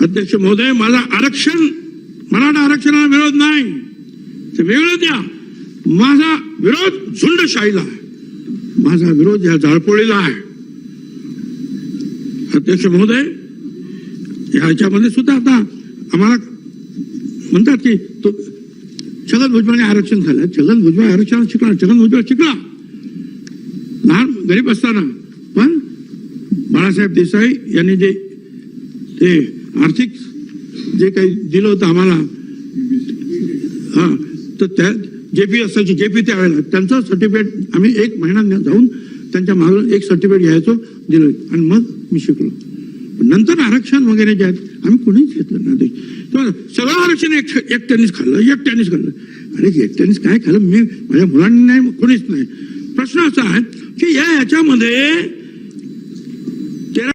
अध्यक्ष महोदय माझा आरक्षण मराठा आरक्षणाला विरोध नाही. ते वेगळं द्या. माझा विरोध झुंडशाहीला आहे. माझा विरोध या जाळपोळीला आहे. अध्यक्ष महोदय ह्याच्यामध्ये सुद्धा आता आम्हाला म्हणतात की तो छगन भुजबळने आरक्षण झालं. छगन भुजबळ आरक्षण शिकला छगन भुजबळ शिकला. लहान गरीब असताना. पण बाळासाहेब देसाई यांनी जे ते आर्थिक जे काही दिलं होतं आम्हाला हा तर त्या जे पी असायचे जे पी त्यावेळेला त्यांचं सर्टिफिकेट आम्ही एक महिना जाऊन त्यांच्या मागून एक सर्टिफिकेट घ्यायचो दिलं. आणि मग मी शिकलो. नंतर आरक्षण वगैरे जे आहेत आम्ही कुणीच घेतलं नाही. तर सगळं आरक्षण एक एकट्यानेच खाल्लं एकट्यानेच खाल्लं. अरे एकट्यानेच काय खाल्लं? मी माझ्या मुलांनी नाही कुणीच नाही. प्रश्न असा आहे की या ह्याच्यामध्ये